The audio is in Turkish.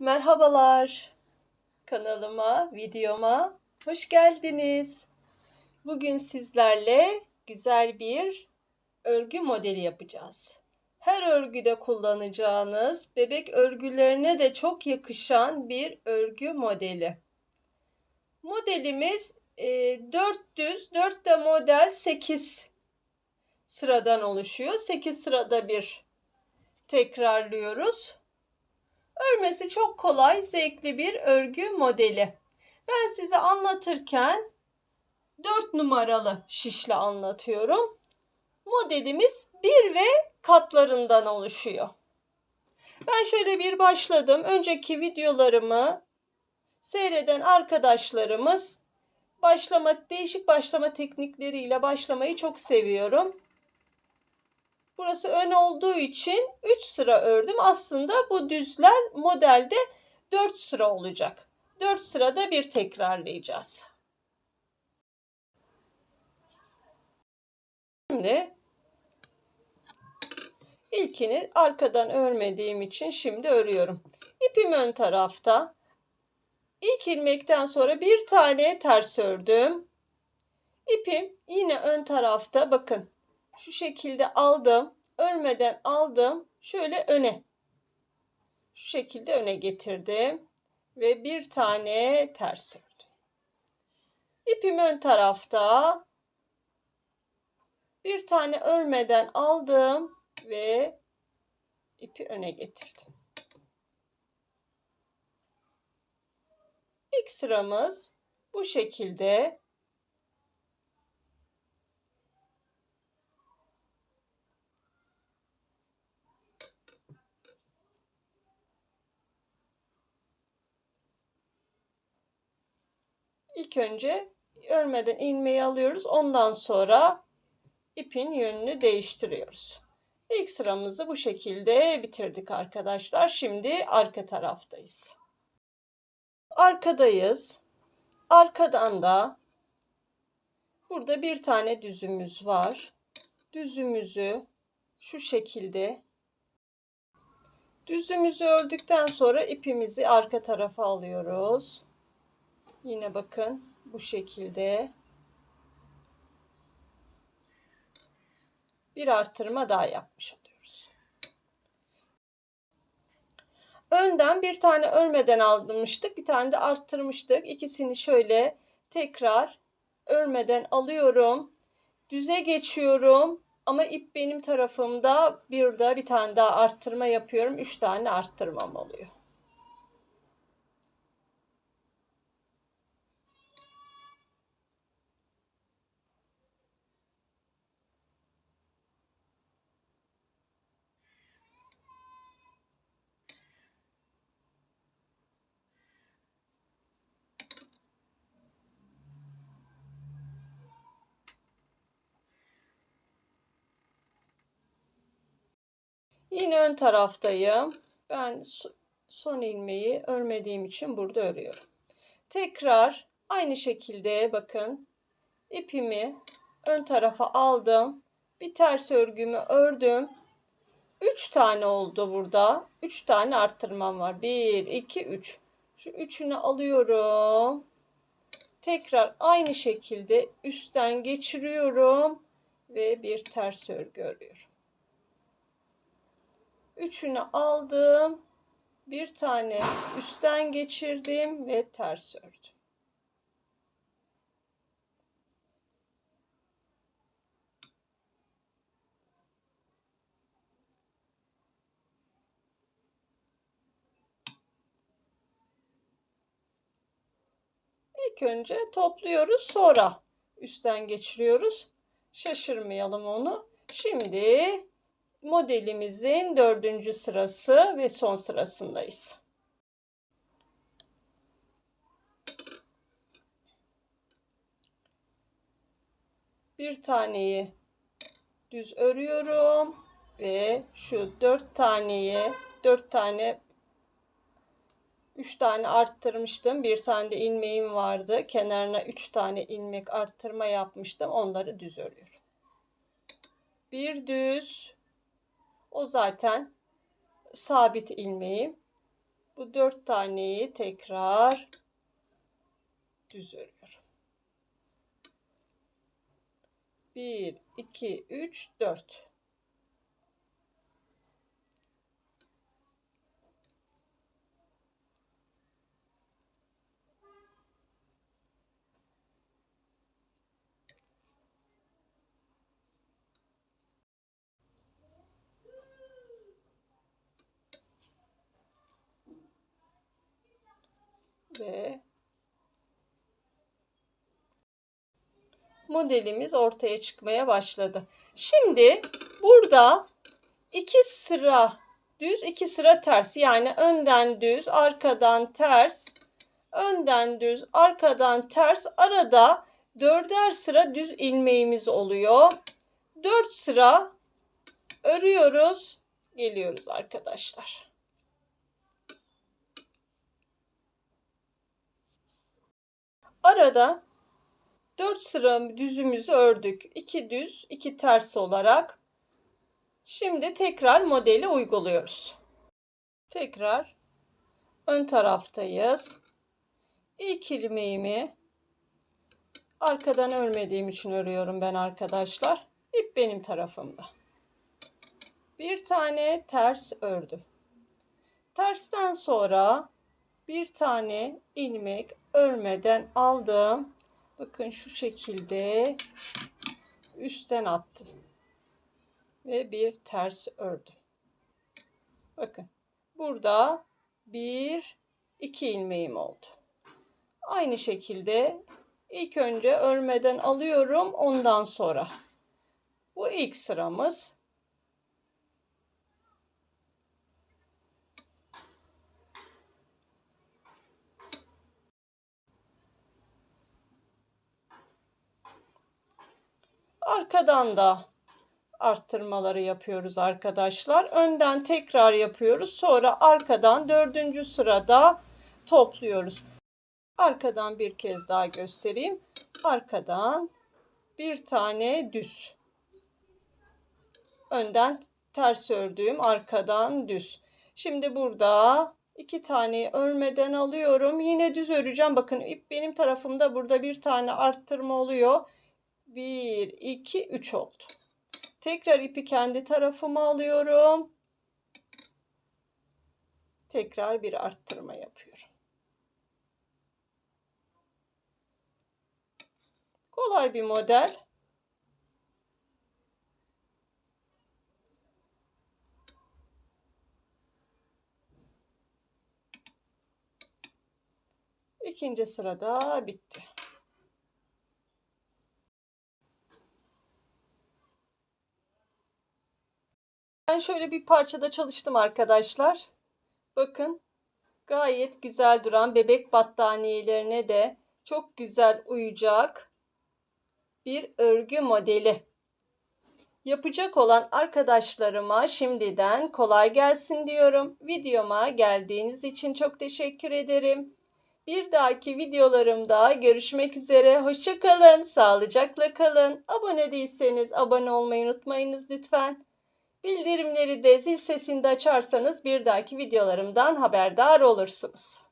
Merhabalar. Kanalıma, videoma hoş geldiniz. Bugün sizlerle güzel bir örgü modeli yapacağız. Her örgüde kullanacağınız, bebek örgülerine de çok yakışan bir örgü modeli. Modelimiz e, 4 düz, 4 de model 8 sıradan oluşuyor. 8 sırada bir tekrarlıyoruz. Örmesi çok kolay, zevkli bir örgü modeli. Ben size anlatırken 4 numaralı şişle anlatıyorum. Modelimiz 1 ve katlarından oluşuyor. Ben şöyle bir başladım. Önceki videolarımı seyreden arkadaşlarımız başlama değişik başlama teknikleriyle başlamayı çok seviyorum. Burası ön olduğu için 3 sıra ördüm. Aslında bu düzler modelde 4 sıra olacak. 4 sırada bir tekrarlayacağız. Şimdi ilkini arkadan örmediğim için şimdi örüyorum. İpim ön tarafta. İlk ilmekten sonra bir tane ters ördüm. İpim yine ön tarafta bakın şu şekilde aldım. Örmeden aldım. Şöyle öne. Şu şekilde öne getirdim. Ve bir tane ters ördüm. İpim ön tarafta. Bir tane örmeden aldım ve ipi öne getirdim. İlk sıramız bu şekilde İlk önce örmeden ilmeği alıyoruz. Ondan sonra ipin yönünü değiştiriyoruz. İlk sıramızı bu şekilde bitirdik arkadaşlar. Şimdi arka taraftayız. Arkadayız. Arkadan da burada bir tane düzümüz var. Düzümüzü şu şekilde düzümüzü ördükten sonra ipimizi arka tarafa alıyoruz. Yine bakın bu şekilde bir artırma daha yapmış oluyoruz. Önden bir tane örmeden aldırmıştık. Bir tane de arttırmıştık. İkisini şöyle tekrar örmeden alıyorum. Düze geçiyorum. Ama ip benim tarafımda. Bir de bir tane daha arttırma yapıyorum. Üç tane arttırmam oluyor. Yine ön taraftayım. Ben son ilmeği örmediğim için burada örüyorum. Tekrar aynı şekilde bakın ipimi ön tarafa aldım. Bir ters örgümü ördüm. 3 tane oldu burada. 3 tane arttırmam var. 1, 2, 3. Şu üçünü alıyorum. Tekrar aynı şekilde üstten geçiriyorum ve bir ters örgü örüyorum. Üçünü aldım. Bir tane üstten geçirdim ve ters ördüm. İlk önce topluyoruz sonra üstten geçiriyoruz. Şaşırmayalım onu. Şimdi modelimizin dördüncü sırası ve son sırasındayız. Bir taneyi düz örüyorum ve şu dört taneyi dört tane üç tane arttırmıştım. Bir tane de ilmeğim vardı. Kenarına üç tane ilmek arttırma yapmıştım. Onları düz örüyorum. Bir düz o zaten sabit ilmeği. Bu dört taneyi tekrar düz örüyorum. 1, 2, 3, 4. Ve modelimiz ortaya çıkmaya başladı. Şimdi burada iki sıra düz, iki sıra ters. Yani önden düz, arkadan ters, önden düz, arkadan ters. Arada dörder sıra düz ilmeğimiz oluyor. Dört sıra örüyoruz, geliyoruz arkadaşlar. Arada 4 sıra düzümüzü ördük. 2 düz, 2 ters olarak. Şimdi tekrar modeli uyguluyoruz. Tekrar ön taraftayız. İlk ilmeğimi arkadan örmediğim için örüyorum ben arkadaşlar. İp benim tarafımda. Bir tane ters ördüm. Tersten sonra bir tane ilmek örmeden aldım. Bakın şu şekilde üstten attım. Ve bir ters ördüm. Bakın burada bir iki ilmeğim oldu. Aynı şekilde ilk önce örmeden alıyorum ondan sonra. Bu ilk sıramız. Arkadan da arttırmaları yapıyoruz arkadaşlar. Önden tekrar yapıyoruz. Sonra arkadan dördüncü sırada topluyoruz. Arkadan bir kez daha göstereyim. Arkadan bir tane düz. Önden ters ördüğüm arkadan düz. Şimdi burada iki tane örmeden alıyorum. Yine düz öreceğim. Bakın ip benim tarafımda burada bir tane arttırma oluyor. 1, 2, 3 oldu. Tekrar ipi kendi tarafıma alıyorum. Tekrar bir arttırma yapıyorum. Kolay bir model. İkinci sırada bitti. Şöyle bir parçada çalıştım arkadaşlar. Bakın gayet güzel duran bebek battaniyelerine de çok güzel uyacak bir örgü modeli. Yapacak olan arkadaşlarıma şimdiden kolay gelsin diyorum. Videoma geldiğiniz için çok teşekkür ederim. Bir dahaki videolarımda görüşmek üzere. Hoşçakalın, sağlıcakla kalın. Abone değilseniz abone olmayı unutmayınız lütfen. Bildirimleri de zil sesinde açarsanız bir dahaki videolarımdan haberdar olursunuz.